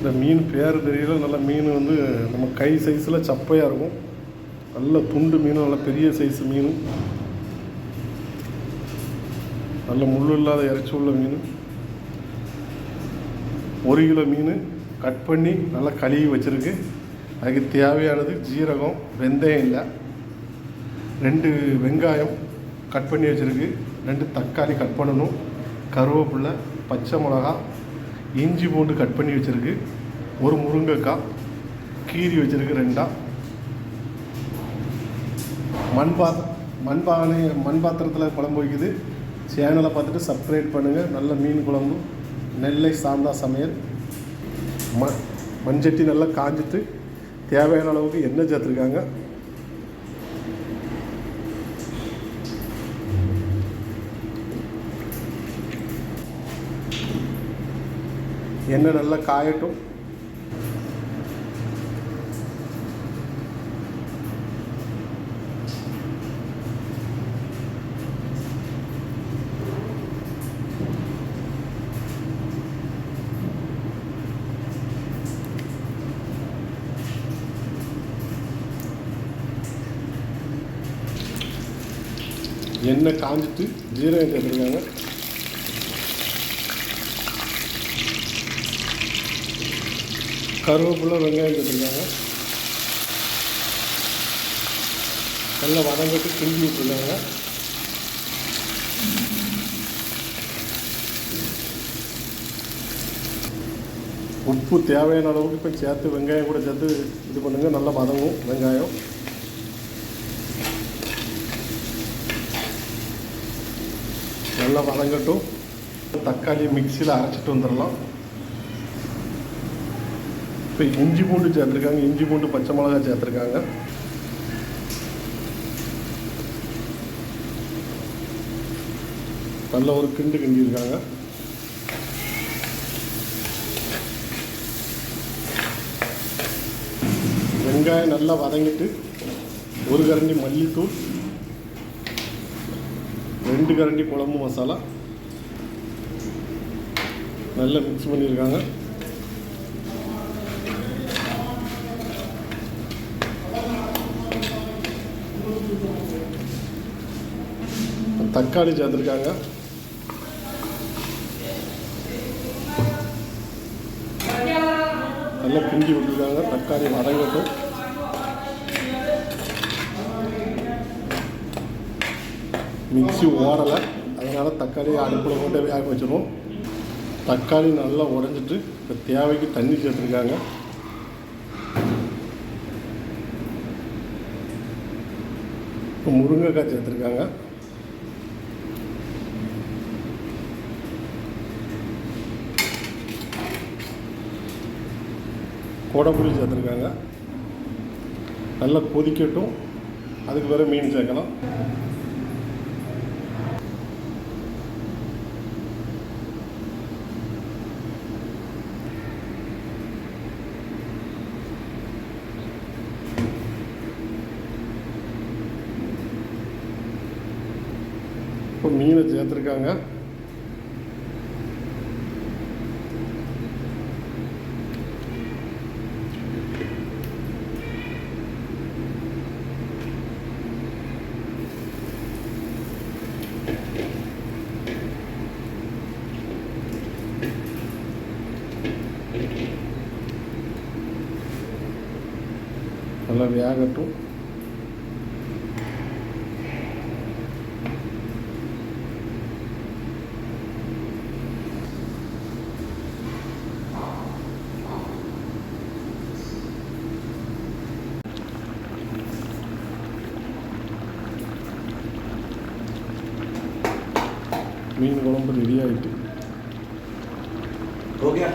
இந்த மீன் பேர் தெரியல. நல்ல மீன் வந்து நம்ம கை சைஸில் சப்பையாக இருக்கும். நல்ல துண்டு மீன் நல்ல பெரிய சைஸ் மீன் நல்ல முள் இல்லாத இறைச்சி உள்ள மீன். ஒரு கிலோ மீன் கட் பண்ணி நல்லா கழுவி வச்சுருக்கு. அதுக்கு தேவையானது ஜீரகம் வெந்தயம் இல்லை. ரெண்டு வெங்காயம் கட் பண்ணி வச்சுருக்கு. ரெண்டு தக்காளி கட் பண்ணணும். கருவேப்பில்லை பச்சை மிளகா இஞ்சி பூண்டு கட் பண்ணி வச்சுருக்கு. ஒரு முருங்கைக்காய் கீரி வச்சுருக்கு ரெண்டா. மண்பாத் மண்பானை மண் பாத்திரத்தில் குழம்பு வைக்குது. சேனலை பார்த்துட்டு சப்ஸ்கிரைப் பண்ணுங்கள் நல்ல மீன் குழம்பு நெல்லை சாந்தா சமையல். ம மண்சட்டி நல்லா காஞ்சிட்டு தேவையான அளவுக்கு எண்ணெய் சேர்த்துருக்காங்க. எண்ணெய் நல்லா காயட்டும். எண்ணெய் காஞ்சிட்டு ஜீரகம் சேர்த்துருக்காங்க கருவேப்பிலை வெங்காயம் சேர்த்துருக்காங்க நல்லா வதங்கிட்டு கிண்டி விட்டுருக்காங்க. உப்பு தேவையான அளவுக்கு இப்போ சேர்த்து வெங்காயம் கூட சேர்த்து இது பண்ணுங்கள் நல்லா வதங்கும் வெங்காயம். நல்லா வதங்கட்டும் தக்காளி மிக்சியில் அரைச்சிட்டு வந்துடலாம் இப்போ இஞ்சி பூண்டு சேர்த்துருக்காங்க இஞ்சி பூண்டு பச்சை மிளகாய் சேர்த்துருக்காங்க நல்ல ஒரு கிண்டு கிண்டியிருக்காங்க வெங்காயம் நல்லா வதங்கிட்டு ஒரு கரண்டி மல்லித்தூள் ரெண்டு கரண்டி குழம்பு மசாலா. நல்லா மிக்ஸ் பண்ணியிருக்காங்க. தக்காளி சேர்த்துருக்காங்க. நல்லா பிஞ்சி விட்டுருக்காங்க. தக்காளி வதங்கட்டும். மிக்சி ஓடலை. அதனால் தக்காளி அடுப்பில் போட்டு வேக வச்சிடும் தக்காளி நல்லா உடஞ்சிட்டு இப்போ தேவைக்கு தண்ணி சேர்த்துருக்காங்க. இப்போ முருங்கைக்காய் சேர்த்துருக்காங்க. கோடைப்புளி சேர்த்துருக்காங்க. நல்லா கொதிக்கட்டும். அதுக்கு பிறகு மீன் சேர்க்கலாம். இப்போ மீனை சேர்த்துருக்காங்க. நல்லா வேகட்டும். மீன் குழம்பு ரெடி ஆயிட்டு ஓகே